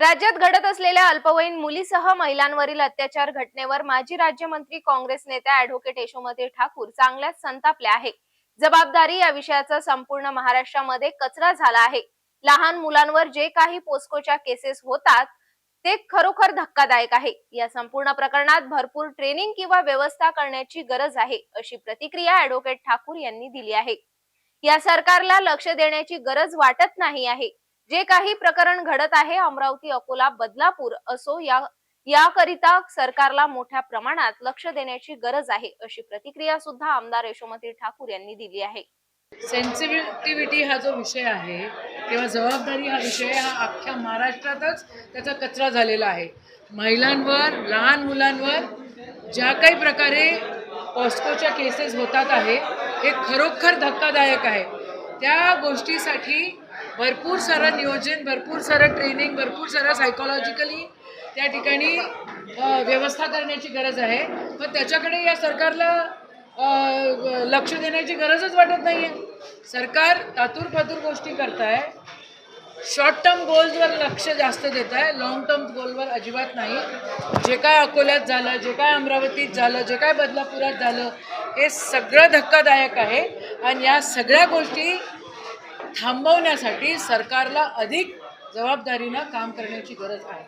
राज्यात घडत असलेल्या अल्पवयीन मुलीसह महिलांवरील अत्याचार घटनेवर माजी राज्यमंत्री काँग्रेस नेत्या अॅडव्होकेट यशोमती ठाकूर चांगल्याच संतापल्या आहे जबाबदारी या विषयाचा संपूर्ण महाराष्ट्रामध्ये कचरा झाला आहे. लहान मुलांवर जे काही पोस्कोच्या केसेस होतात ते खरोखर धक्कादायक आहे. या संपूर्ण प्रकरणात भरपूर ट्रेनिंग किंवा व्यवस्था करण्याची गरज आहे अशी प्रतिक्रिया अॅडव्होकेट ठाकूर यांनी दिली आहे. या सरकारला लक्ष देण्याची गरज वाटत नाही आहे. जे काही प्रकरण घडत आहे अमरावती अकोला बदलापूर असो या याकरिता सरकारला मोठ्या प्रमाणात लक्ष देण्याची गरज आहे अशी प्रतिक्रिया सुद्धा आमदार यशोमती ठाकूर यांनी दिली आहे. सेन्सिटिव्हिटी हा जो विषय आहे किंवा जबाबदारी हा विषय हा अख्ख्या महाराष्ट्रातच त्याचा कचरा झालेला आहे. महिलांवर लहान मुलांवर ज्या काही प्रकारे पॉस्कोच्या केसेस होतात आहे हे खरोखर धक्कादायक आहे. त्या गोष्टीसाठी भरपूर सारं नियोजन भरपूर सारं ट्रेनिंग भरपूर सारं सायकोलॉजिकली त्या ठिकाणी व्यवस्था करण्याची गरज आहे. पण त्याच्याकडे या सरकारला लक्ष देण्याची गरजच वाटत नाही आहे सरकार तातुरफातूर गोष्टी करत आहे शॉर्ट टर्म गोल्सवर लक्ष जास्त देत आहे लॉंग टर्म गोलवर अजिबात नाही. जे काय अकोल्यात झालं जे काय अमरावतीत झालं जे काय बदलापुरात झालं हे सगळं धक्कादायक आहे. आणि या सगळ्या गोष्टी थांबवण्यासाठी सरकारला अधिक जबाबदारीनं काम करण्याची गरज आहे.